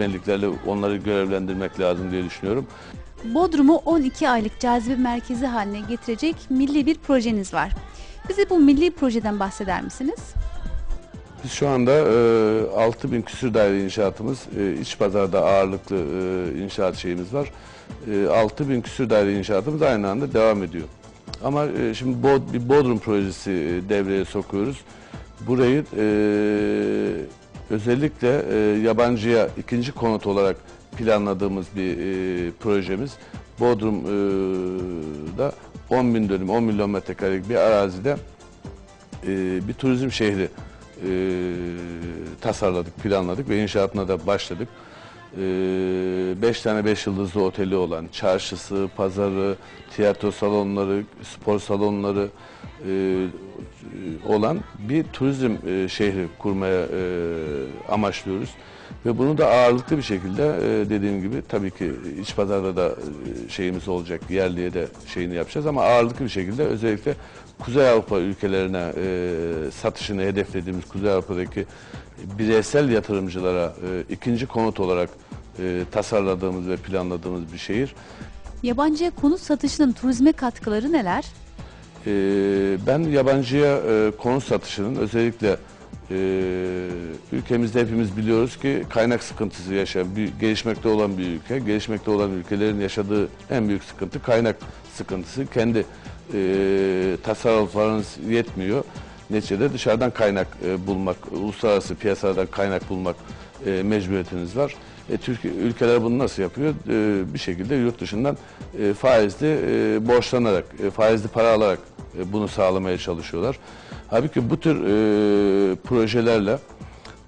yönetmenliklerle onları görevlendirmek lazım diye düşünüyorum. Bodrum'u 12 aylık cazibe merkezi haline getirecek milli bir projeniz var. Bize bu milli projeden bahseder misiniz? Biz şu anda e, 6 bin küsür daire inşaatımız, e, iç pazarda ağırlıklı e, inşaat şeyimiz var. E, 6 bin küsür daire inşaatımız aynı anda devam ediyor. Ama e, şimdi Bod, bir Bodrum projesi e, devreye sokuyoruz. Burayı e, özellikle e, yabancıya ikinci konut olarak planladığımız bir e, projemiz. Bodrum'da 10 bin dönüm, 10 milyon metrekarelik bir arazide e, bir turizm şehri e, tasarladık, planladık ve inşaatına da başladık. 5 tane 5 yıldızlı oteli olan, çarşısı, pazarı, tiyatro salonları, spor salonları e, olan bir turizm e, şehri kurmaya e, amaçlıyoruz. Ve bunu da ağırlıklı bir şekilde e, dediğim gibi tabii ki iç pazarda da e, şeyimiz olacak, yerliye de şeyini yapacağız ama ağırlıklı bir şekilde özellikle Kuzey Avrupa ülkelerine e, satışını hedeflediğimiz Kuzey Avrupa'daki bireysel yatırımcılara e, ikinci konut olarak e, tasarladığımız ve planladığımız bir şehir. Yabancıya konut satışının turizme katkıları neler? E, ben yabancıya e, konut satışının özellikle e, ülkemizde hepimiz biliyoruz ki kaynak sıkıntısı yaşayan, bir, gelişmekte olan bir ülke. Gelişmekte olan ülkelerin yaşadığı en büyük sıkıntı kaynak sıkıntısı. Kendi e, tasarruflarınız yetmiyor. Neticede dışarıdan kaynak e, bulmak, uluslararası piyasadan kaynak bulmak e, mecburiyetiniz var. E, Türkiye ülkeler bunu nasıl yapıyor? E, bir şekilde yurt dışından e, faizli e, borçlanarak, e, faizli para alarak e, bunu sağlamaya çalışıyorlar. Halbuki bu tür e, projelerle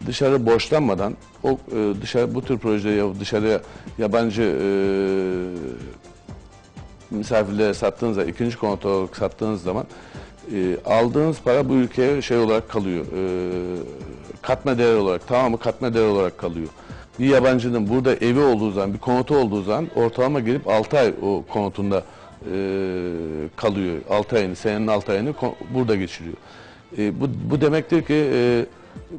dışarı borçlanmadan o e, dışarı bu tür projeyi dışarıya yabancı e, misafirlere sattığınızda ikinci konut olarak sattığınız zaman e, aldığınız para bu ülkeye şey olarak kalıyor. E, katma değer olarak tamamı katma değer olarak kalıyor. Bir yabancının burada evi olduğu zaman, bir konutu olduğu zaman ortalama gelip 6 ay o konutunda e, kalıyor. 6 ayını, senenin 6 ayını burada geçiriyor. E, bu, bu demektir ki e,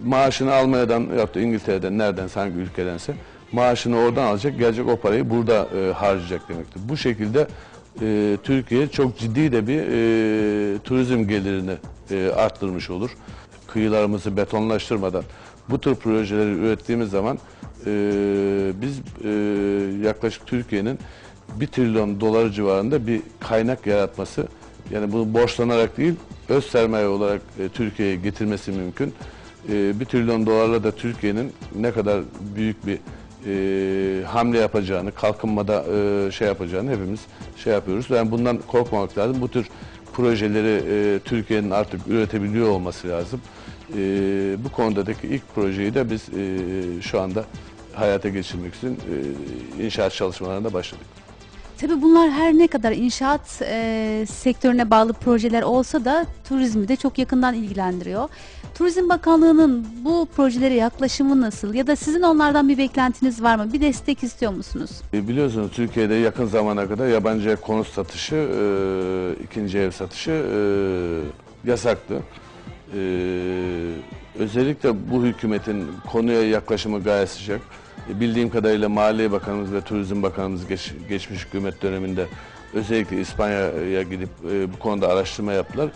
maaşını Almanya'dan ya da İngiltere'den nereden hangi ülkedense maaşını oradan alacak, gelecek o parayı burada e, harcayacak demektir. Bu şekilde e, Türkiye çok ciddi de bir e, turizm gelirini e, arttırmış olur. Kıyılarımızı betonlaştırmadan bu tür projeleri ürettiğimiz zaman e, biz e, yaklaşık Türkiye'nin 1 trilyon dolar civarında bir kaynak yaratması yani bunu borçlanarak değil öz sermaye olarak e, Türkiye'ye getirmesi mümkün. E, 1 trilyon dolarla da Türkiye'nin ne kadar büyük bir e, hamle yapacağını, kalkınmada e, şey yapacağını hepimiz şey yapıyoruz. Yani bundan korkmamak lazım. Bu tür projeleri e, Türkiye'nin artık üretebiliyor olması lazım. E, bu konudaki ilk projeyi de biz e, şu anda hayata geçirmek için e, inşaat çalışmalarına başladık. Tabii bunlar her ne kadar inşaat e, sektörüne bağlı projeler olsa da turizmi de çok yakından ilgilendiriyor. Turizm Bakanlığı'nın bu projelere yaklaşımı nasıl ya da sizin onlardan bir beklentiniz var mı? Bir destek istiyor musunuz? E, Biliyorsunuz Türkiye'de yakın zamana kadar yabancıya konut satışı, e, ikinci ev satışı e, yasaktı. E, özellikle bu hükümetin konuya yaklaşımı gayet sıcak. E, bildiğim kadarıyla Maliye Bakanımız ve Turizm Bakanımız geç- geçmiş hükümet döneminde özellikle İspanya'ya gidip e, bu konuda araştırma yaptılar.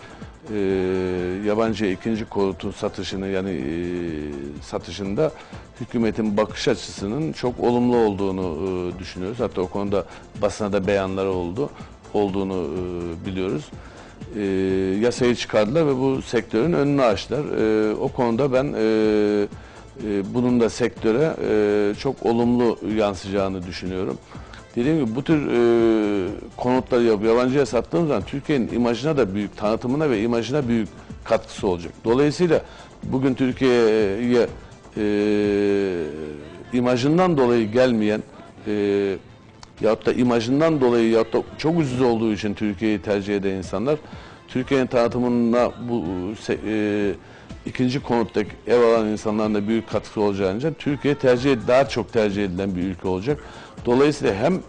E, yabancıya ikinci konutun satışını yani e, satışında hükümetin bakış açısının çok olumlu olduğunu e, düşünüyoruz. Hatta o konuda basına da beyanları oldu olduğunu e, biliyoruz. E, yasayı çıkardılar ve bu sektörün önünü açtılar. E, o konuda ben e, e, bunun da sektöre e, çok olumlu yansıyacağını düşünüyorum. Dediğim gibi bu tür e, konutları yabancıya sattığımız zaman Türkiye'nin imajına da büyük, tanıtımına ve imajına büyük katkısı olacak. Dolayısıyla bugün Türkiye'ye e, imajından dolayı gelmeyen e, yahut da imajından dolayı yahut da çok ucuz olduğu için Türkiye'yi tercih eden insanlar Türkiye'nin tanıtımına bu e, ikinci konuttaki ev alan insanların da büyük katkısı olacağınca Türkiye tercih daha çok tercih edilen bir ülke olacak. Dolayısıyla hem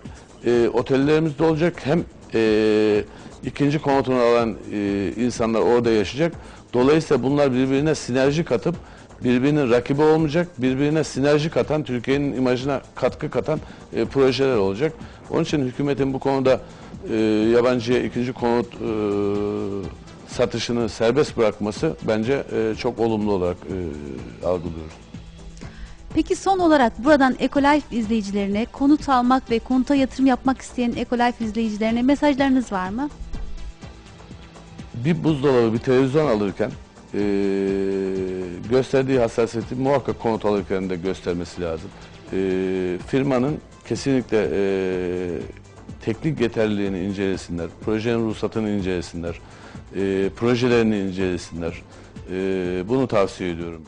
e, otellerimizde olacak hem e, ikinci konutunu alan e, insanlar orada yaşayacak. Dolayısıyla bunlar birbirine sinerji katıp birbirinin rakibi olmayacak, birbirine sinerji katan, Türkiye'nin imajına katkı katan e, projeler olacak. Onun için hükümetin bu konuda e, yabancıya ikinci konut e, satışını serbest bırakması bence e, çok olumlu olarak e, algılıyoruz. Peki son olarak buradan Ecolife izleyicilerine konut almak ve konuta yatırım yapmak isteyen Ecolife izleyicilerine mesajlarınız var mı? bir buzdolabı, bir televizyon alırken eee, gösterdiği hassasiyeti muhakkak konut alırken de göstermesi lazım. Eee, firmanın kesinlikle eee, teknik yeterliliğini incelesinler, projenin ruhsatını incelesinler, eee, projelerini incelesinler. Eee, bunu tavsiye ediyorum.